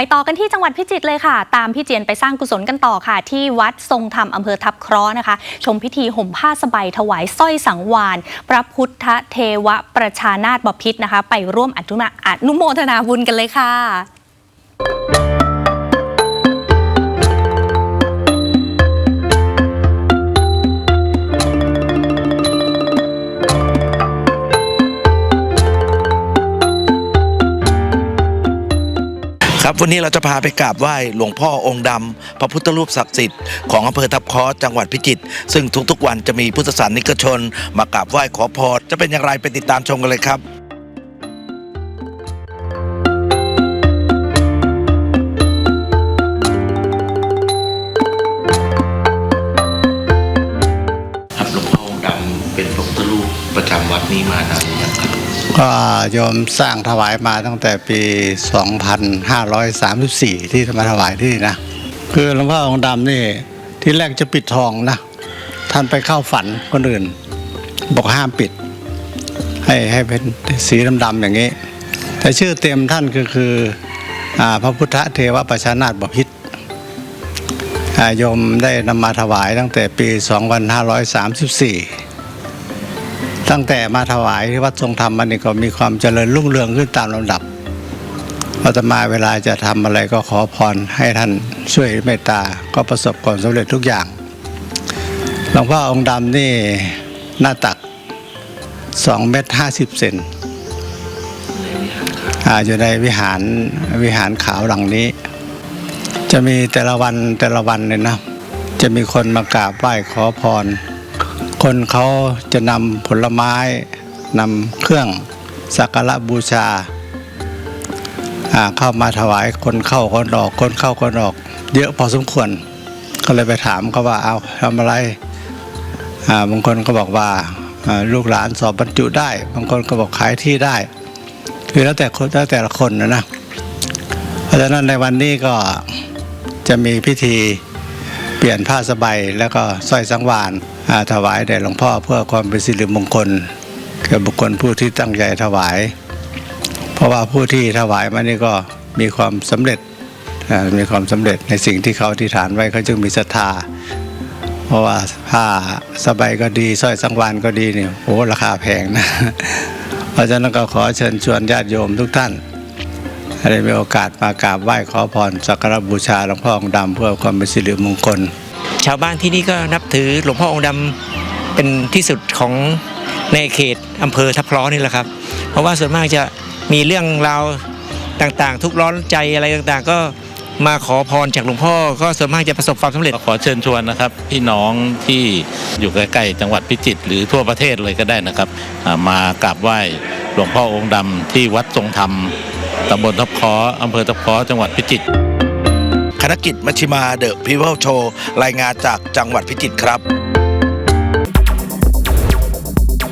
ไปต่อกันที่จังหวัดพิจิตรเลยค่ะ ตามพี่เจียนไปสร้างกุศลกันต่อค่ะ ที่วัดทรงธรรมอำเภอทับเคราะห์นะคะ ชมพิธีห่มผ้าสบายถวายสร้อยสังวาน พระพุทธเทวประชานาถบพิตรนะคะ ไปร่วมอนุโมอนุโมทนาบุญกันเลยค่ะ ครับวันนี้เราจะพาไปกราบไหว้หลวงพ่อองค์ดำพระพุทธรูปศักดิ์สิทธิ์ของอำเภอทับคอจังหวัดพิจิตรซึ่งทุกๆวันจะมีพุทธศาสนิกชน มากราบไหว้ขอพรจะเป็นอย่างไรไปติดตามชมกันเลยครับ ครับหลวงพ่อองค์ดำเป็นพระพุทธรูปประจำวัดนี้มานานยังครับ ก็โยมสร้างถวายมาตั้งแต่ปี 2534 ที่มาถวายที่นะ คือหลวงพ่อองค์ดำนี่ที่แรกจะปิดทองนะ ท่านไปเข้าฝันคนอื่น บอกห้ามปิด ให้ให้เป็นสีดำๆอย่างนี้ แต่ชื่อเต็มท่านก็คืออพระพุทธเทวประชานาถบพิตรโยมได้นำมาถวายตั้งแต่ปี 2534 ตั้งแต่มาถวายที่วัดทรงธรรมมันนี่ก็มีความเจริญรุ่งเรืองขึ้นตามลำดับอาตมาเวลาจะทำอะไรก็ขอพรให้ท่านช่วยเมตตาก็ประสบความสำเร็จทุกอย่างหลวงพ่อองค์ดำนี่หน้าตัก2เมตร50 เซนอยู่ในวิหารวิหารขาวหลังนี้ จะมีแต่ละวันแต่ละวันเลยนะ จะมีคนมากราบไหว้ขอพร คนเขาจะนำผลไม้นำเครื่องสักการะบูชาเข้ามาถวายคนเข้าคนออก คนเข้าคนออก เยอะพอสมควร ก็เลยไปถามเขาว่าเอาทำอะไรบางคนก็บอกว่าอ่าลูกหลานสอบบรรจุได้ บางคนก็บอกขายที่ได้ คือแล้วแต่คนแล้วแต่ละคนนะนะ เพราะฉะนั้นในวันนี้ก็จะมีพิธี เปลี่ยนผ้าสบายแล้วก็สร้อยสังวานถวายแด่หลวงพ่อเพื่อความเป็นสิริมงคลแก่บุคคลผู้ที่ตั้งใจถวาย เพราะว่าผู้ที่ถวายมานี่ก็มีความสำเร็จมีความสำเร็จในสิ่งที่เขาที่ฐานไว้เขาจึงมีศรัทธา เพราะว่าผ้าสบายก็ดีสร้อยสังวานก็ดีเนี่ยโอ้ราคาแพงนะ เพราะฉะนั้นก็ขอเชิญชวนญาติโยมทุกท่าน ได้มีโอกาสมากราบไหว้ขอพรสักการะบูชาหลวงพ่อองค์ดำเพื่อความเป็นสิริมงคล ชาวบ้านที่นี่ก็นับถือหลวงพ่อองค์ดำเป็นที่สุดของในเขตอำเภอทับเคราะห์นี่แหละครับ เพราะว่าส่วนมากจะมีเรื่องราวต่างๆ ทุกข์ร้อนใจอะไรต่างๆ ก็มาขอพรจากหลวงพ่อ ก็ส่วนมากจะประสบความสำเร็จขอเชิญชวนนะครับพี่น้องที่อยู่ใกล้ๆจังหวัดพิจิตรหรือทั่วประเทศเลยก็ได้นะครับอ่ามากราบไหว้หลวงพ่อองค์ดำที่วัดทรงธรรม ตำบลทับคออำเภอทับคอจังหวัดพิจิตรคณะกิจมัชิมาเดอะพิเวลโชว์รายงานจากจังหวัดพิจิตรครับ